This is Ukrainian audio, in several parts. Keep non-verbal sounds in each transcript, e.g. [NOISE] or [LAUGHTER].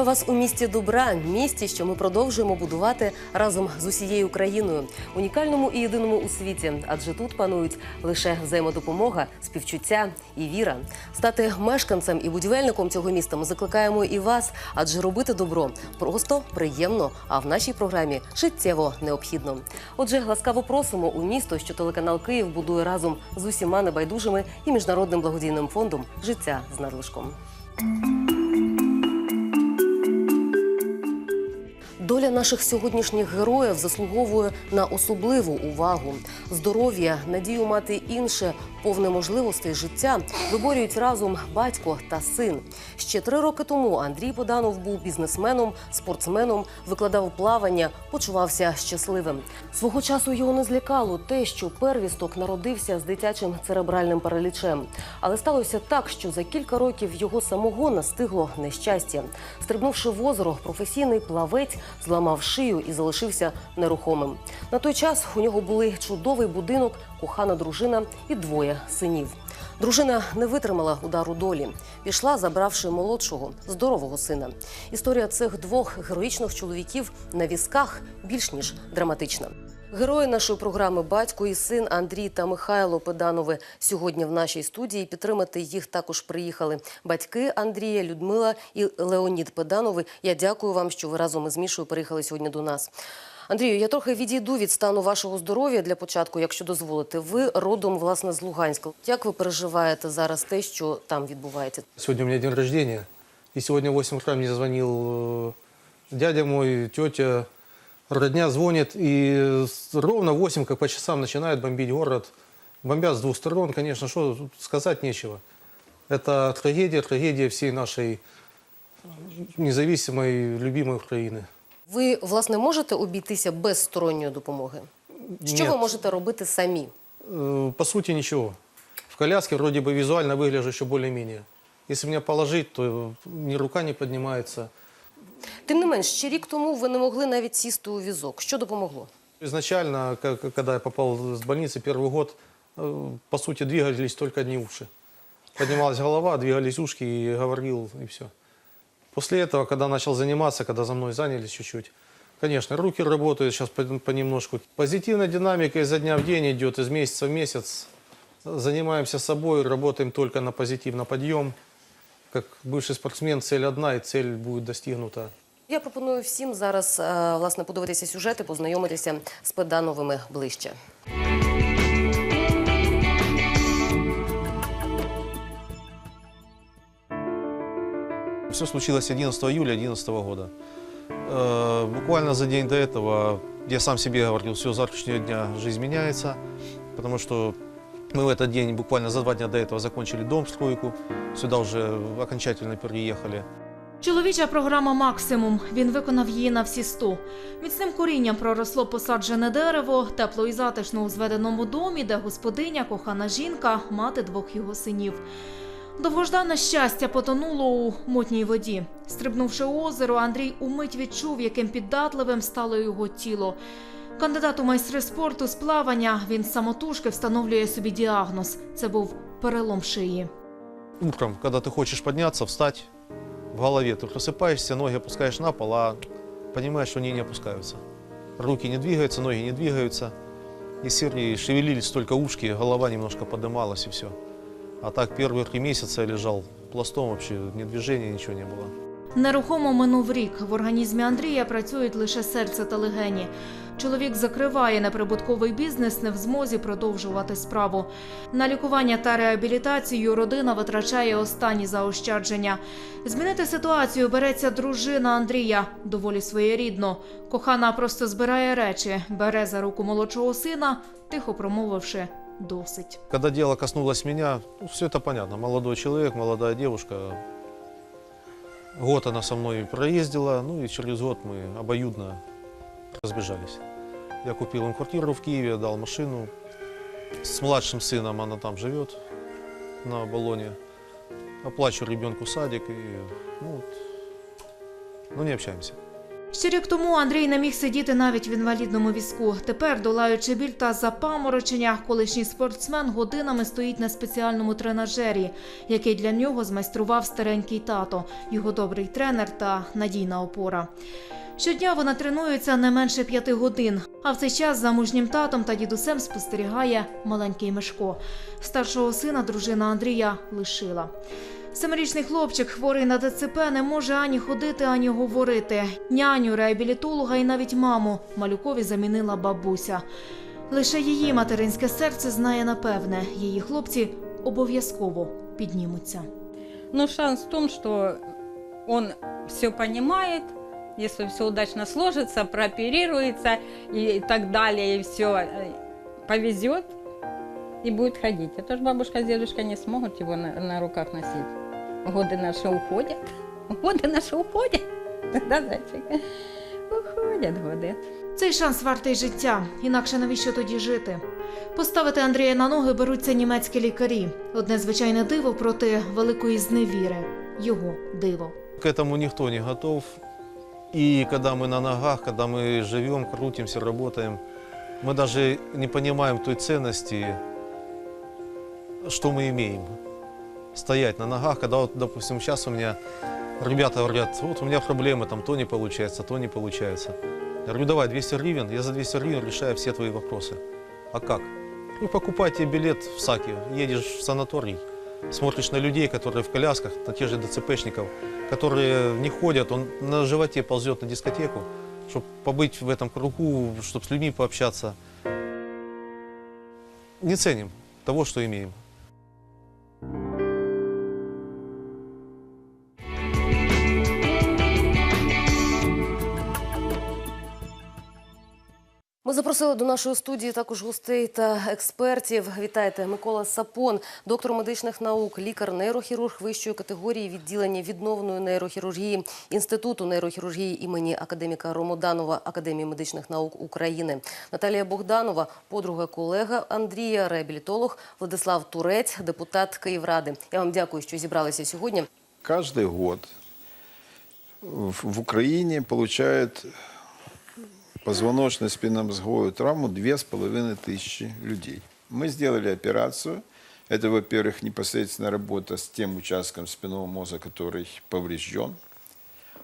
Вітаю вас у місті добра, місті, що ми продовжуємо будувати разом з усією країною, унікальному і єдиному у світі, адже тут панують лише взаємодопомога, співчуття і віра. Стати мешканцем і будівельником цього міста ми закликаємо і вас, адже робити добро просто приємно, а в нашій програмі життєво необхідно. Отже, ласкаво просимо у місто, що телеканал Київ будує разом з усіма небайдужими і міжнародним благодійним фондом Життя з надлишком. Доля наших сьогоднішніх героїв заслуговує на особливу увагу. Здоров'я, надію мати інше, повне можливостей життя виборюють разом батько та син. Ще три роки тому Андрій Поданов був бізнесменом, спортсменом, викладав плавання, почувався щасливим. Свого часу його не злякало те, що первісток народився з дитячим церебральним паралічем. Але сталося так, що за кілька років його самого настигло нещастя. Стрибнувши в озеро, професійний плавець зламав шию і залишився нерухомим. На той час у нього були чудовий будинок, кохана дружина і двоє синів. Дружина не витримала удару долі, пішла, забравши молодшого, здорового сина. Історія цих двох героїчних чоловіків на візках більш ніж драматична. Герої нашої програми батько і син Андрій та Михайло Педанови сьогодні в нашій студії. Підтримати їх також приїхали батьки Андрія, Людмила і Леонід Педанови. Я дякую вам, що ви разом із Мішою приїхали сьогодні до нас. Андрію, я трохи відійду від стану вашого здоров'я для початку, якщо дозволите. Ви родом власне з Луганська. Як ви переживаєте зараз те, що там відбувається? Сегодня у меня день рождения. И сегодня в 8 утра мне звонил э, дядя мой, тетя, родня звонит. И с- ровно в 8, как по часам, начинает бомбить город. Бомбят с двух сторон, конечно, что тут сказать нечего. Это трагедия, трагедия всей нашей независимой, любимой Украины. Ви власне можете обійтися без сторонньої допомоги? Що ви Нет. можете робити самі? Э, По сути, ничего. В коляске вроде бы визуально выгляжу еще более-менее. Если меня положить, то ни рука не поднимается. Тим не менш, ще рік тому ви не могли навіть сісти у візок. Що допомогло? Изначально, как- когда я попал с больницы первый год, э, по сути, двигались только одни уши. Поднималась голова, двигались ушки и говорил, и все. После этого, когда начал заниматься, когда за мной занялись чуть-чуть, конечно, руки работают сейчас по- понемножку. Позитивная динамика изо дня в день идет, из месяца в месяц. Занимаемся собой, работаем только на позитив, на подъем. Как бывший спортсмен, цель одна, и цель будет достигнута. Я пропоную всім зараз е, власне подивитися сюжети, познайомитися з Педановими ближче. Все случилось 11 июля 2011 года. Э, Буквально за день до этого я сам себе говорил, все, с завтрашнего дня жизнь меняется, потому что мы в этот день, буквально за два дня до этого, закончили дом, стройку, сюда уже окончательно переехали. Чоловіча програма Максимум. Він виконав її на всі сто. Міцним корінням проросло посаджене дерево, тепло і затишно у зведеному домі, де господиня, кохана жінка, мати двох його синів. Довгождане щастя потонуло у мутній воді. Стрибнувши у озеро, Андрій умить відчув, яким піддатливим стало його тіло. Кандидат у майстри спорту з плавання він самотужки встановлює собі діагноз. Це був перелом шиї. Утром, когда ты хочешь подняться, встать, в голове ты просыпаешься, ноги опускаешь на пол, а понимаешь, что они не опускаются. Руки не двигаются, ноги не двигаются. Из серии шевелились только ушки, голова немножко подымалась и все. А так первые три месяца я лежал пластом вообще, ни движения, ничего не было. Нерухомо минув рік. В організмі Андрія працюють лише серце та легені. Чоловік закриває неприбутковий бізнес, не в змозі продовжувати справу. На лікування та реабілітацію родина витрачає останні заощадження. Змінити ситуацію береться дружина Андрія, доволі своєрідно. Кохана просто збирає речі, бере за руку молодшого сина, тихо промовивши досить. Когда дело коснулось меня, ну, все это понятно. Молодой человек, молодая девушка. Год она со мной проездила, ну и через год мы обоюдно разбежались. Я купил им квартиру в Киеве, дал машину. С младшим сыном она там живет, на Болоне. Оплачиваю ребенку садик и, ну, вот, ну, не общаемся. Ще рік тому Андрій не міг сидіти навіть в інвалідному візку. Тепер, долаючи біль та запаморочення, колишній спортсмен годинами стоїть на спеціальному тренажері, який для нього змайстрував старенький тато, його добрий тренер та надійна опора. Щодня вона тренується не менше п'яти годин, а в цей час за мужнім татом та дідусем спостерігає маленький Мишко. Старшого сина дружина Андрія лишила. Семирічний хлопчик, хворий на ДЦП, не може ані ходити, ані говорити. Няню, реабілітолога і навіть маму малюкові замінила бабуся. Лише її материнське серце знає напевне, її хлопці обов'язково піднімуться. Но шанс в том, что он все понимает, если все удачно сложится, прооперируется и так далее, и все повезет и будет ходить. Это ж бабушка с дедушкой не смогут его на, на руках носить. Годы наши уходят. Годы наши уходят. Да, зайчик? Уходят годы. Цей шанс вартий життя, інакше навіщо тоді жити? Поставити Андрія на ноги беруться німецькі лікарі. Одне звичайне диво проти великої зневіри. Його диво. К этому никто не готов. И когда мы на ногах, когда мы живем, крутимся, работаем, мы даже не понимаем той ценности, что мы имеем. Стоять на ногах, когда, вот, допустим, сейчас у меня ребята говорят, вот у меня проблемы, там то не получается, то не получается. Я говорю, давай 200 гривен, я за 200 гривен решаю все твои вопросы. А как? Ну, покупай тебе билет в САКе, едешь в санаторий, смотришь на людей, которые в колясках, на тех же ДЦПшников, которые не ходят, он на животе ползет на дискотеку, чтобы побыть в этом кругу, чтобы с людьми пообщаться. Не ценим того, что имеем. Ми запросили до нашої студії також гостей та експертів. Вітайте Микола Сапон, доктор медичних наук, лікар-нейрохірург вищої категорії відділення відновної нейрохірургії Інституту нейрохірургії імені академіка Ромоданова Академії медичних наук України. Наталія Богданова, подруга колега Андрія, реабілітолог Владислав Турець, депутат Київради. Я вам дякую, що зібралися сьогодні. Каждый год в в Украине получает позвоночную спинномозговую травму две с половиной тысячи людей. Мы сделали операцию. Это, во-первых, непосредственно работа с тем участком спинного мозга, который поврежден.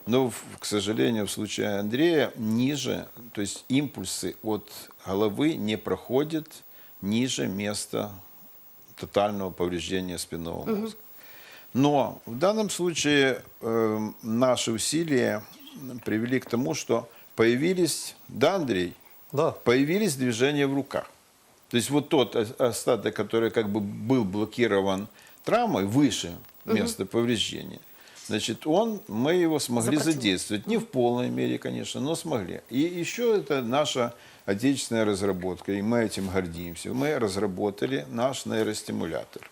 Но, к сожалению, в случае Андрея ниже, то есть импульсы от головы не проходят ниже места тотального повреждения спинного мозга. Но в данном случае э, наши усилия привели к тому, что появились, да, Андрей, Да, появились движения в руках. То есть вот тот остаток, который как бы был блокирован травмой выше места повреждения, значит, он, мы его смогли Запрацював. задействовать. Не в полной мере, конечно, но смогли. И еще это наша отечественная разработка, и мы этим гордимся. Мы разработали наш нейростимулятор.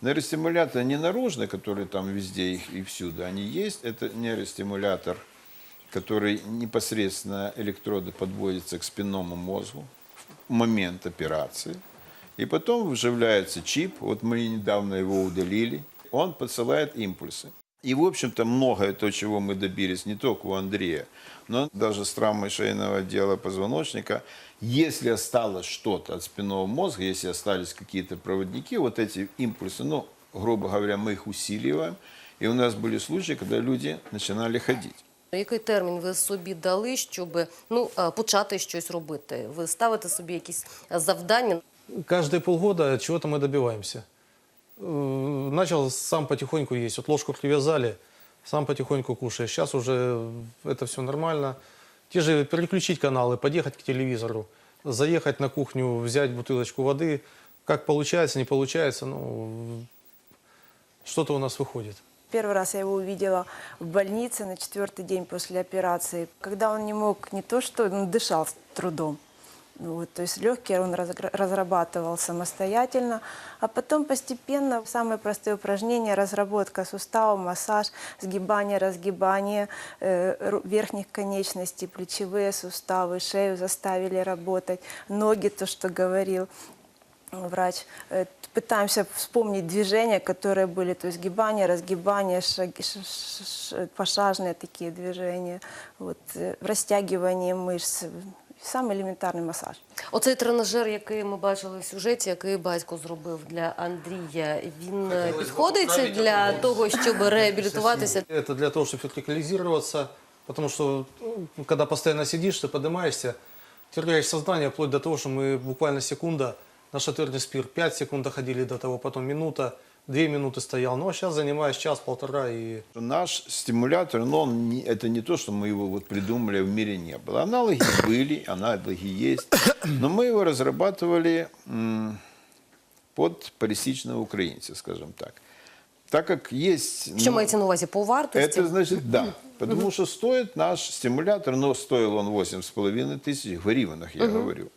Нейростимулятор не наружный, который там везде их и всюду, они есть. Это нейростимулятор, который непосредственно электроды подводятся к спинному мозгу в момент операции. И потом вживляется чип, вот мы недавно его удалили, он посылает импульсы. И, в общем-то, многое то, чего мы добились, не только у Андрея, но даже с травмой шейного отдела позвоночника, если осталось что-то от спинного мозга, если остались какие-то проводники, вот эти импульсы, ну, грубо говоря, мы их усиливаем. И у нас были случаи, когда люди начинали ходить. Який термін ви собі дали, щоб ну е, почати щось робити? Ви ставите собі якісь е, завдання? каждые полгода чего-то мы добиваемся. Э, Начал сам потихоньку есть. Вот ложку привязали, сам потихоньку кушаешь. Сейчас уже это все нормально. Те же переключить каналы, подъехать к телевизору, заехать на кухню, взять бутылочку воды. Как получается, не получается, ну, что-то у нас выходит. Первый раз я его увидела в больнице на четвертый день после операции, когда он не мог не то что, он дышал с трудом. Вот, то есть легкие он разгра- разрабатывал самостоятельно, а потом постепенно самые простые упражнения, разработка суставов, массаж, сгибание, разгибание э, ру- верхних конечностей, плечевые суставы, шею заставили работать, ноги, то, что говорил. врач. Э, Пытаемся вспомнить движения, которые были, то есть гибания, разгибания, шаги, ш- ш- ш- пошажные такие движения, вот, э, растягивание мышц, самый элементарный массаж. Оцей тренажер, який ми бачили в сюжеті, який батько зробив для Андрія, він е, підходить для того, щоб [LAUGHS] реабілітуватися. Это для того, чтобы вертикализироваться, потому что ну, когда постоянно сидишь, ты поднимаешься, теряешь сознание, вплоть до того, что мы буквально секунда, наш шатырный спир 5 секунд доходили до того, потом минута, 2 минуты стоял. Ну а сейчас занимаюсь час-полтора и Наш стимулятор, но он не- это не то, что мы его вот придумали, а в мире не было. Аналоги [COUGHS] были, аналоги есть, [COUGHS] но мы его разрабатывали м, под пересечного украинца, скажем так. Так как есть... Що ну, мається на увазі по вартості? Это значит да. Потому что стоит наш стимулятор, но стоил он 8,5 тысяч в гривнах, я говорю.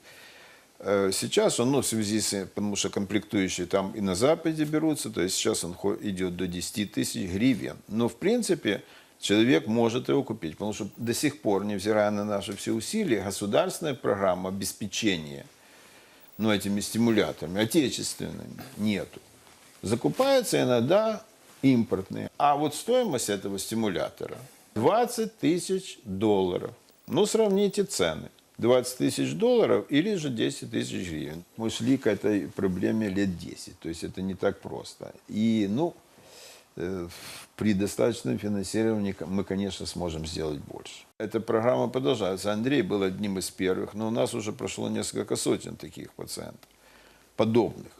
Э, Сейчас он, ну, в связи с, потому что комплектующие там и на Западе берутся, то есть сейчас он идет до 10 тысяч гривен. Но, в принципе, человек может его купить, потому что до сих пор, невзирая на наши все усилия, государственная программа обеспечения ну, этими стимуляторами, отечественными, нету. Закупаются иногда импортные. А вот стоимость этого стимулятора 20 тысяч долларов. Ну, сравните цены. 20 тысяч долларов или же 10 тысяч гривен. Мы шли к этой проблеме лет 10. То есть это не так просто. И, ну, э, при достаточном финансировании мы, конечно, сможем сделать больше. Эта программа продолжается. Андрей был одним из первых, но у нас уже прошло несколько сотен таких пациентов, подобных.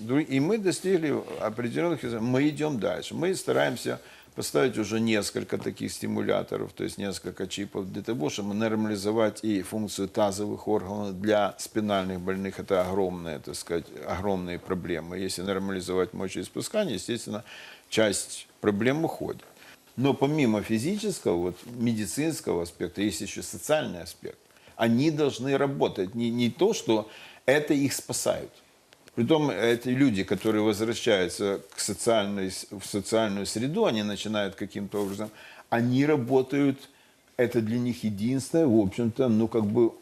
Дру- И мы достигли определенных. Мы идем дальше. Мы стараемся поставить уже несколько таких стимуляторов, то есть несколько чипов, для того, чтобы нормализовать и функцию тазовых органов для спинальных больных. Это огромные, так сказать, огромные проблемы. Если нормализовать мочеиспускание, естественно, часть проблем уходит. Но помимо физического, вот, медицинского аспекта, есть еще социальный аспект. Они должны работать. Не, не то, что это их спасают. Притом эти люди, которые возвращаются к социальной, в социальную среду, они начинают каким-то образом, они работают, это для них единственное, в общем-то, ну как бы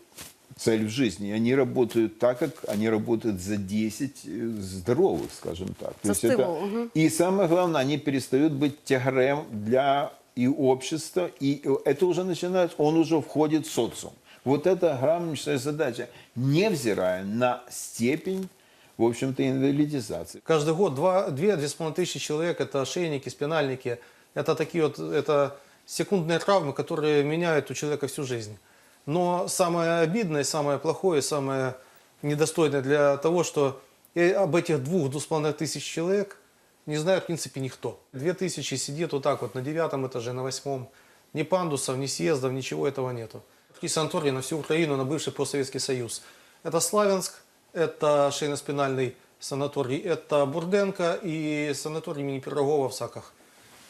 цель в жизни. Они работают так, как они работают за 10 э, здоровых, скажем так. То есть это- мгм. и самое главное, они перестают быть тягарем для и общества, и это уже начинает, он уже входит в социум. Вот это огромнейшая задача, невзирая на степень, в общем-то, инвалидизации. Каждый год 2-2,5 тысячи человек, это ошейники, спинальники. Это такие вот, это секундные травмы, которые меняют у человека всю жизнь. Но самое обидное, самое плохое, самое недостойное для того, что и об этих двух-двух с половиной тысяч человек не знает, в принципе, никто. Две тысячи сидит вот так вот на девятом этаже, на восьмом. Ни пандусов, ни съездов, ничего этого нету. Такие санатории на всю Украину, на бывший постсоветский Союз. Это Славянск, это шейно-спинальный санаторий, это Бурденко и санаторий имени Пирогова в Саках.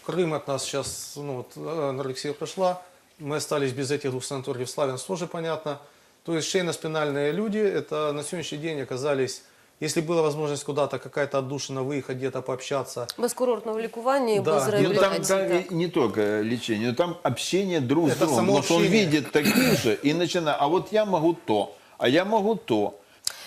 Крым от нас сейчас, ну вот, э, анорексия прошла, мы остались без этих двух санаториев. Славянск тоже понятно. То есть шейно-спинальные люди, это на сегодняшний день оказались, если была возможность куда-то, какая-то отдушина, выехать где-то пообщаться, Без курортного лікування і Да. без Ну, Ну, там, реабілітації. там так. и не только лечение, но там общение друг с Это другом. само Потому что он общение. видит таких же и начинает, а вот я могу то, а я могу то.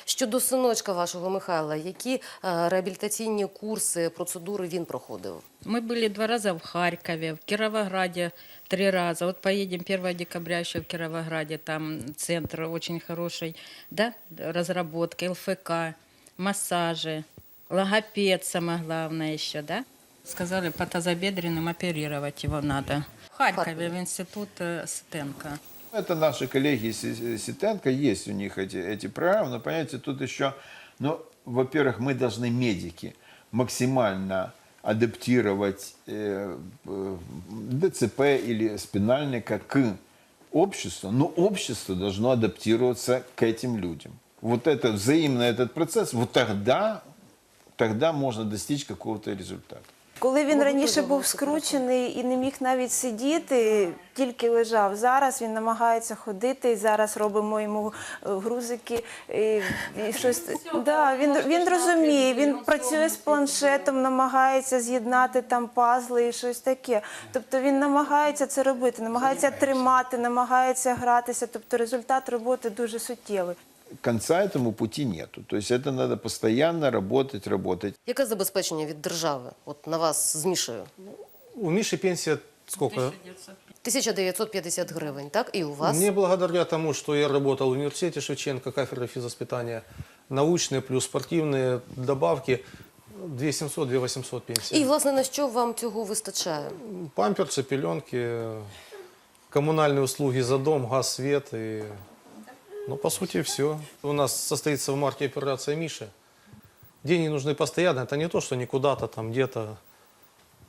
Щодо синочка вашого Михайла, які е, реабілітаційні курси, процедури він проходив? Мы были два раза в Харькове, в Кировограде три раза. Вот поедем 1 декабря еще в Кировограде, там центр очень хороший, да, разработка, ЛФК, массажи, логопед самое главное еще, да. Сказали, по тазобедренным оперировать его надо. В Харькове, в институт э, Стенка. Это наши коллеги Ситенко, есть у них эти, эти программы, но, понимаете, тут еще, ну, во-первых, мы должны, медики, максимально адаптировать э, э, ДЦП или спинальника к обществу, но общество должно адаптироваться к этим людям. Вот это взаимно этот процесс, вот тогда, тогда можно достичь какого-то результата. Коли він раніше був скручений і не міг навіть сидіти, тільки лежав. Зараз він намагається ходити, і зараз робимо йому е, грузики. І, і щось. Да, він, він розуміє, він працює з планшетом, намагається з'єднати там пазли і щось таке. Тобто він намагається це робити, намагається тримати, намагається гратися. Тобто результат роботи дуже суттєвий конца этому пути нету. То есть это надо постоянно работать, работать. Яке забезпечення від держави? От на вас з Мішею? У Миши пенсия сколько? 1950 гривень, так? І у вас? Мне благодаря тому, что я работал в университете Шевченко, кафедра физвоспитания, научные плюс спортивные добавки, 2700, 2800 пенсия. І, власне, на що вам цього вистачає? Памперсы, пеленки, коммунальные услуги за дом, газ, свет и... Ну, по сути, все. У нас состоится в марте операция Миши. Деньги нужны постоянно. Это не то, что не куда-то там где-то.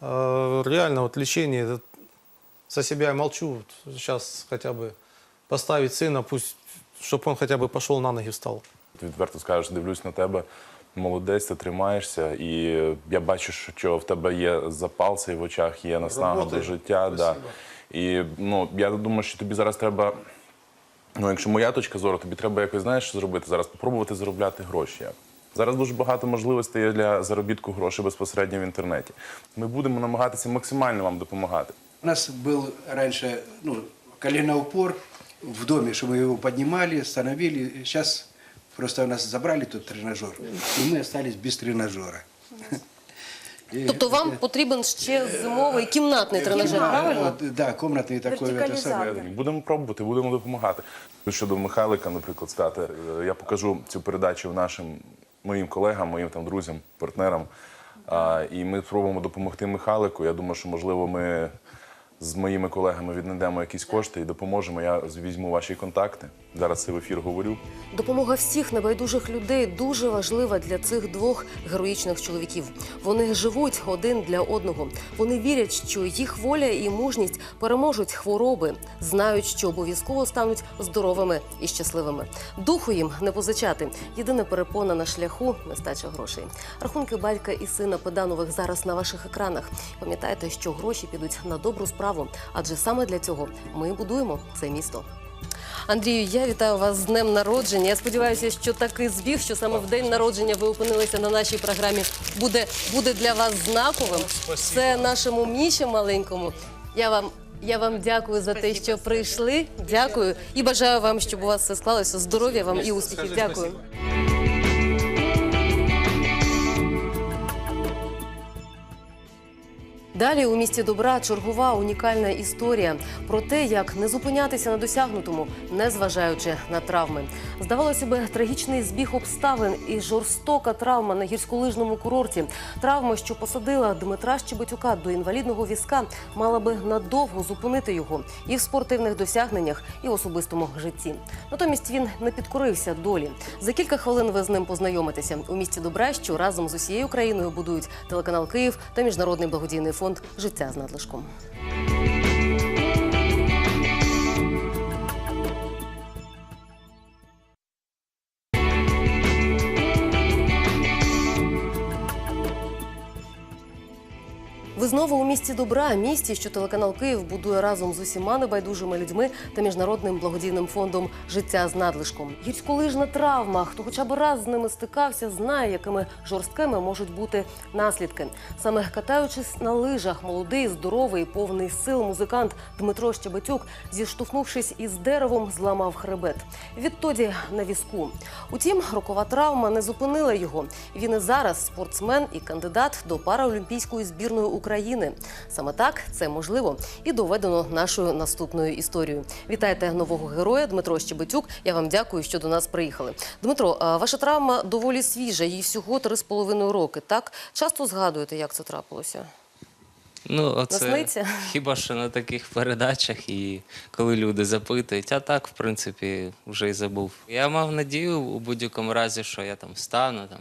А реально вот лечение, это за себя я молчу. Вот Сейчас хотя бы поставить сына, пусть, чтобы он хотя бы пошел на ноги, встал. Відверто скажеш, дивлюсь на тебе, молодець, ти тримаєшся, і я бачу, що в тебе є запал цей в очах, є наснага до Роботи. життя. Да. Спасибо. І ну, я думаю, що тобі зараз треба. Ну, якщо моя точка зору, тобі треба якось знаєш, що зробити зараз, спробувати заробляти гроші. Як. Зараз дуже багато можливостей є для заробітку грошей безпосередньо в інтернеті. Ми будемо намагатися максимально вам допомагати. У нас был раньше ну, коленоупор в доме, чтобы его поднимали, становили. Сейчас просто у нас забрали тут тренажер, и мы остались без тренажера. И Тобто вам потрібен ще зимовий кімнатний тренажер, Да, правильно? Так, Да, такий. Будемо пробувати, будемо допомагати. Щодо Михайлика, наприклад, сказати, е, я покажу цю передачу нашим моїм колегам, моїм там друзям, партнерам. А, і ми спробуємо допомогти Михайлику. Я думаю, що можливо ми з моїми колегами віднайдемо якісь кошти і допоможемо. Я візьму ваші контакти. Зараз це в ефір говорю. Допомога всіх небайдужих людей дуже важлива для цих двох героїчних чоловіків. Вони живуть один для одного. Вони вірять, що їх воля і мужність переможуть хвороби, знають, що обов'язково стануть здоровими і щасливими. Духу їм не позичати. Єдина перепона на шляху нестача грошей. Рахунки батька і сина Педанових зараз на ваших екранах. Пам'ятайте, що гроші підуть на добру справу, адже саме для цього ми будуємо це місто. Андрію, я вітаю вас з днем народження. Я сподіваюся, що такий збіг, що саме в день народження ви опинилися на нашій програмі, буде, буде для вас знаковим. Це нашому міші маленькому. Я вам. Я вам дякую за те, що прийшли. Дякую і бажаю вам, щоб у вас все склалося. Здоров'я вам і успіхів. Дякую. Далі у місті добра чергова унікальна історія про те, як не зупинятися на досягнутому, незважаючи на травми. Здавалося би, трагічний збіг обставин і жорстока травма на гірськолижному курорті. Травма, що посадила Дмитра Щебетюка до інвалідного візка, мала би надовго зупинити його і в спортивних досягненнях, і в особистому житті. Натомість він не підкорився долі. За кілька хвилин ви з ним познайомитеся у місті добра, що разом з усією країною будують телеканал Київ та міжнародний благодійний фонд Життя з надлишком. Ви знову у місті добра, місті, що телеканал Київ будує разом з усіма небайдужими людьми та міжнародним благодійним фондом Життя з надлишком. Гірськолижна травма. Хто хоча б раз з ними стикався, знає, якими жорсткими можуть бути наслідки. Саме катаючись на лижах, молодий, здоровий, повний сил музикант Дмитро Щебетюк, зіштовхнувшись із деревом, зламав хребет. Відтоді на візку. Утім, рокова травма не зупинила його. Він і зараз спортсмен і кандидат до параолімпійської збірної України. Саме так це можливо і доведено нашою наступною історією. Вітайте нового героя Дмитро Щебетюк. Я вам дякую, що до нас приїхали. Дмитро, ваша травма доволі свіжа, їй всього три з половиною роки. Так часто згадуєте, як це трапилося? Ну, оце Насниться? хіба що на таких передачах, і коли люди запитують, а так, в принципі, вже й забув. Я мав надію у будь-якому разі, що я там встану там,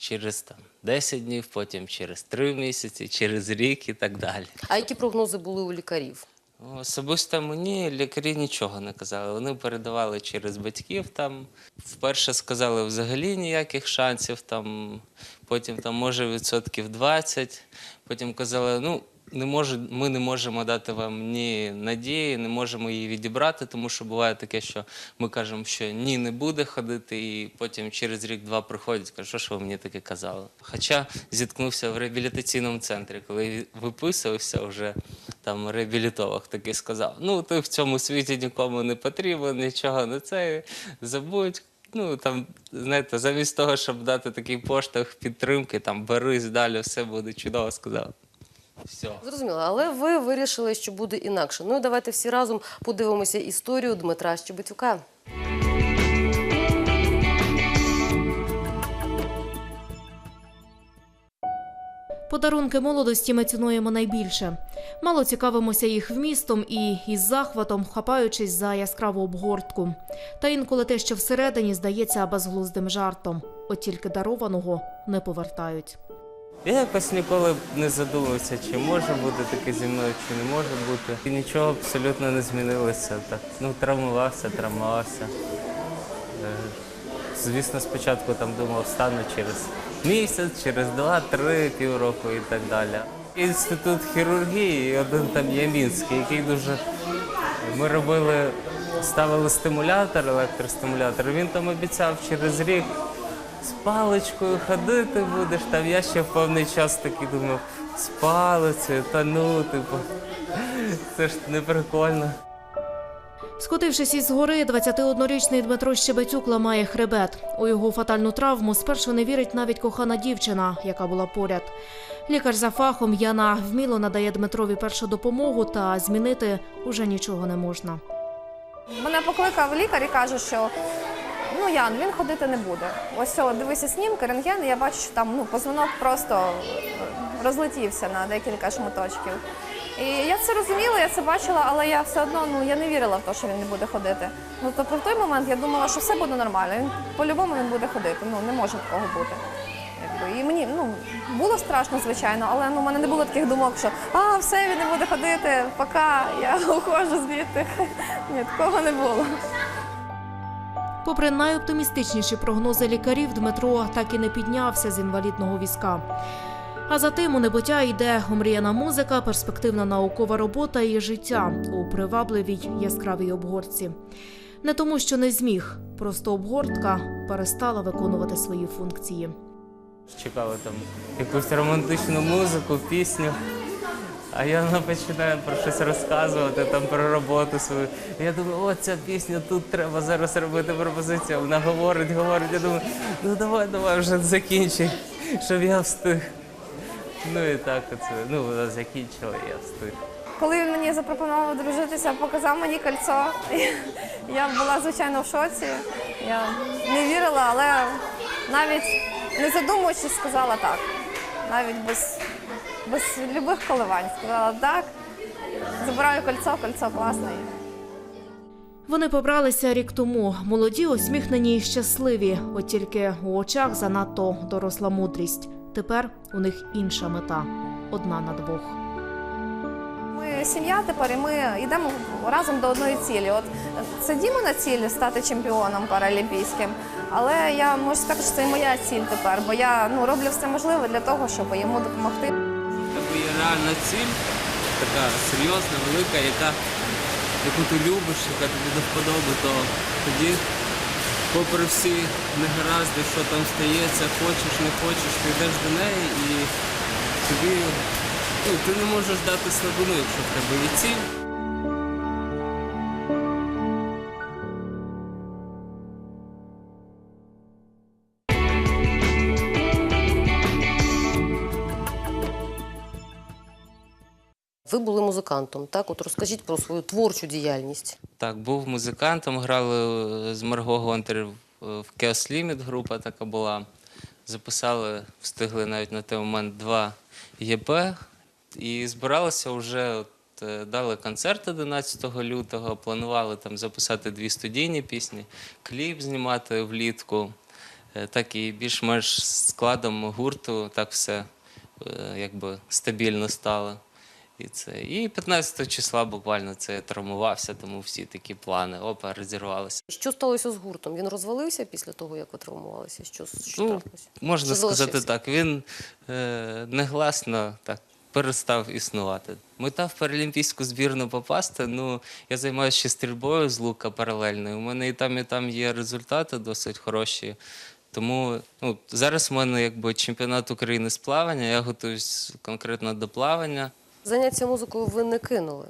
через там, 10 днів, потім через 3 місяці, через рік і так далі. А які прогнози були у лікарів? Особисто мені лікарі нічого не казали. Вони передавали через батьків там. Вперше сказали взагалі ніяких шансів, там, потім там, може відсотків 20. Потім казали, ну, не може, ми не можемо дати вам ні надії, не можемо її відібрати, тому що буває таке, що ми кажемо, що ні, не буде ходити, і потім через рік-два приходять, кажуть, що ж ви мені таке казали. Хоча зіткнувся в реабілітаційному центрі, коли виписувався вже там реабілітолог такий сказав: ну ти в цьому світі нікому не потрібен, нічого не це, забудь. ну там, знаєте, замість того, щоб дати такий поштовх підтримки, там берись далі, все буде чудово, сказав. Все. Зрозуміло, але ви вирішили, що буде інакше. Ну і давайте всі разом подивимося історію Дмитра Щебетюка. Подарунки молодості ми цінуємо найбільше. Мало цікавимося їх вмістом і із захватом, хапаючись за яскраву обгортку. Та інколи те, що всередині, здається безглуздим жартом. От тільки дарованого не повертають. Я якось ніколи не задумався, чи може бути таке зі мною, чи не може бути. І нічого абсолютно не змінилося. Так, ну, травмувався, травмувався. Е, Звісно, спочатку там думав, стану через місяць, через два-три, півроку і так далі. Інститут хірургії, один там є Мінський, який дуже. Ми робили, ставили стимулятор, електростимулятор. Він там обіцяв через рік з паличкою ходити будеш. Там я ще в певний час такий думав, з палицею, та ну, типу, це ж не прикольно. Скотившись із гори, 21-річний Дмитро Щебетюк ламає хребет. У його фатальну травму спершу не вірить навіть кохана дівчина, яка була поряд. Лікар за фахом Яна вміло надає Дмитрові першу допомогу, та змінити уже нічого не можна. Мене покликав лікар і каже, що ну Ян, він ходити не буде. Ось все, дивися снімки, рентген, і я бачу, що там ну, позвонок просто е, розлетівся на декілька шматочків. І я це розуміла, я це бачила, але я все одно ну, я не вірила в те, що він не буде ходити. Ну, тобто в той момент я думала, що все буде нормально. Він по-любому він буде ходити. Ну не може такого бути. І мені ну, було страшно, звичайно, але ну, у мене не було таких думок, що а, все, він не буде ходити, пока я [LAUGHS] ухожу звідти. Ні, такого не було. Попри найоптимістичніші прогнози лікарів, Дмитро так і не піднявся з інвалідного візка. А за тим у небуття йде омріяна музика, перспективна наукова робота і життя у привабливій яскравій обгортці. Не тому, що не зміг, просто обгортка перестала виконувати свої функції. Чекали там якусь романтичну музику, пісню. А я починаю про щось розказувати, там про роботу свою. Я думаю, о, ця пісня, тут треба зараз робити пропозицію. Вона говорить, говорить. Я думаю, ну давай, давай вже закінчуй, щоб я встиг. Ну і так оце. Ну, вона закінчила, і я встиг. Коли він мені запропонував дружитися, показав мені кольцо. [LAUGHS] Я була, звичайно, в шоці. Я не вірила, але навіть не задумуючись, сказала так. Навіть без, без любих коливань. Сказала так, забираю кольцо, кольцо класне. Вони побралися рік тому. Молоді, усміхнені і щасливі. От тільки у очах занадто доросла мудрість. Тепер у них інша мета одна на двох. Ми сім'я тепер і ми йдемо разом до одної цілі. От це Дімона ціль стати чемпіоном паралімпійським, але я можу сказати, що це і моя ціль тепер, бо я ну, роблю все можливе для того, щоб йому допомогти. Реальна ціль, така серйозна, велика, яка, яку ти любиш, яка тобі до вподоби, то тоді, попри всі негаразди, що там стається, хочеш, не хочеш, ти йдеш до неї і тобі ну, ти не можеш дати слабину, якщо в тебе є ціль. Ви були музикантом, так? От розкажіть про свою творчу діяльність. Так, був музикантом, грали е, з Марго Гонтер в Chaos Limit, група така була. Записали, встигли навіть на той момент два ЄП. І збиралися вже, от, е, дали концерт 11 лютого, планували там записати дві студійні пісні, кліп знімати влітку. Е, Так і більш-менш складом гурту так все якби стабільно стало. І це. І 15 числа буквально це я травмувався, тому всі такі плани опа, розірвалися. Що сталося з гуртом? Він розвалився після того, як ви травмувалися? Що, що Ну, трапилося? Можна Чи сказати залишився? так. Він е, негласно так перестав існувати. Мета в паралімпійську збірну попасти. Ну, я займаюся ще стрільбою з лука паралельною. У мене і там, і там є результати досить хороші. Тому ну, зараз в мене якби чемпіонат України з плавання. Я готуюсь конкретно до плавання. Заняття музикою ви не кинули.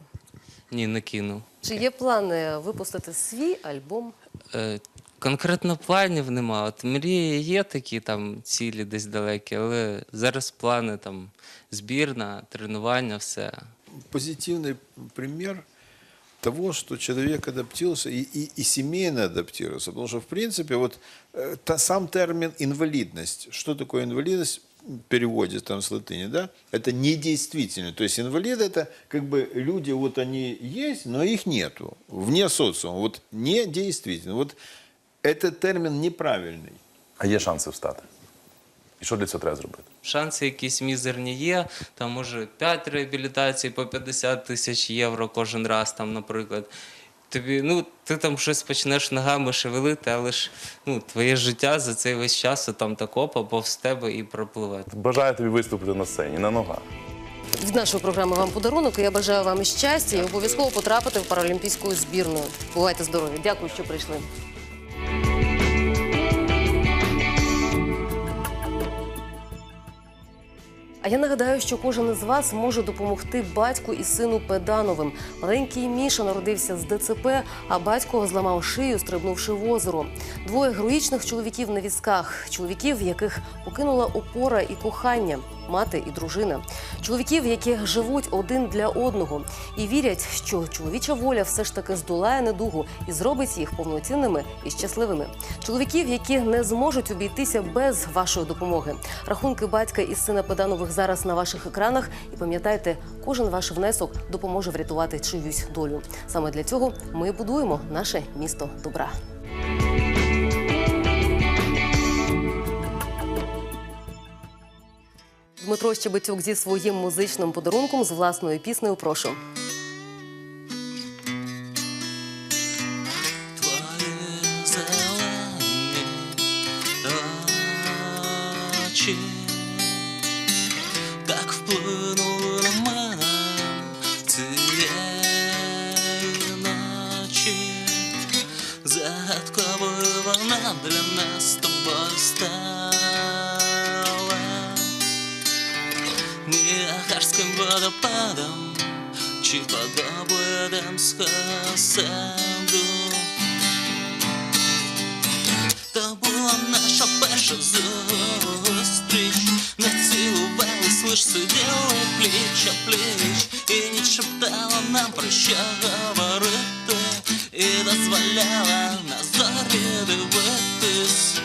Ні, не кину. Чи є плани випустити свій альбом? Е, Конкретно планів нема. От мрії є такі там цілі десь далекі, але зараз плани там збірна, тренування, все. позитивный пример того, что человек адаптировался и, и, и семейно адаптировался. Потому что, в принципе, вот э, та, сам термин инвалидность, что такое инвалидность, в переводе там с латыни, да, это недействительно. То есть инвалиды это как бы люди, вот они есть, но их нету, вне социума. Вот недействительно. Вот этот термин неправильный. А є шанси встати. І що для цього треба зробити? Шанси якісь мізерні є. Там може 5 реабілітацій по 50 тисяч євро кожен раз, там, наприклад. Тобі, ну, ти там щось почнеш ногами шевелити, але ж ну, твоє життя за цей весь час там тако повз тебе і пропливе. Бажаю тобі виступити на сцені, на ногах. Від нашої програми вам подарунок. і Я бажаю вам щастя і обов'язково потрапити в паралімпійську збірну. Бувайте здорові! Дякую, що прийшли. А я нагадаю, що кожен із вас може допомогти батьку і сину Педановим. Маленький Міша народився з ДЦП, а батько зламав шию, стрибнувши в озеро. Двоє героїчних чоловіків на візках, чоловіків, яких покинула опора і кохання, мати і дружина. Чоловіків, які живуть один для одного і вірять, що чоловіча воля все ж таки здолає недугу і зробить їх повноцінними і щасливими. Чоловіків, які не зможуть обійтися без вашої допомоги. Рахунки батька і сина Педанових зараз на ваших екранах. І пам'ятайте, кожен ваш внесок допоможе врятувати чиюсь долю. Саме для цього ми будуємо наше місто добра. Дмитро Щебетюк зі своїм музичним подарунком з власною піснею. Прошу. Пліч пліч І ніч шептала нам про що І дозволяла на зорі дивитись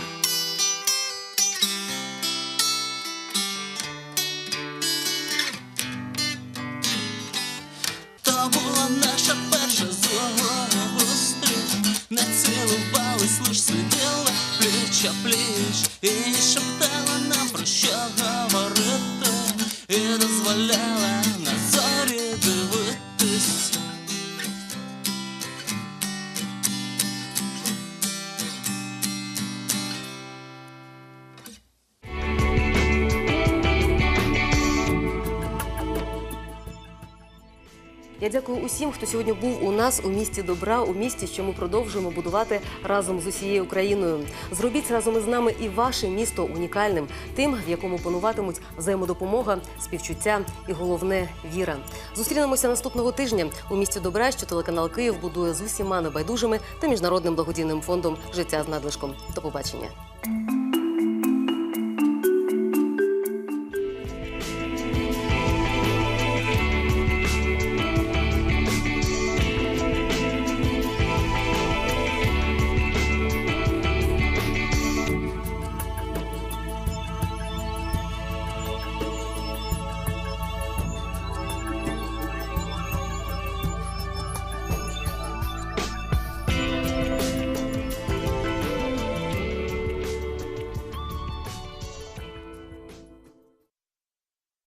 усім, хто сьогодні був у нас у місті добра, у місті, що ми продовжуємо будувати разом з усією Україною. Зробіть разом із нами і ваше місто унікальним, тим, в якому пануватимуть взаємодопомога, співчуття і головне віра. Зустрінемося наступного тижня у місті добра, що телеканал Київ будує з усіма небайдужими та міжнародним благодійним фондом Життя з надлишком. До побачення.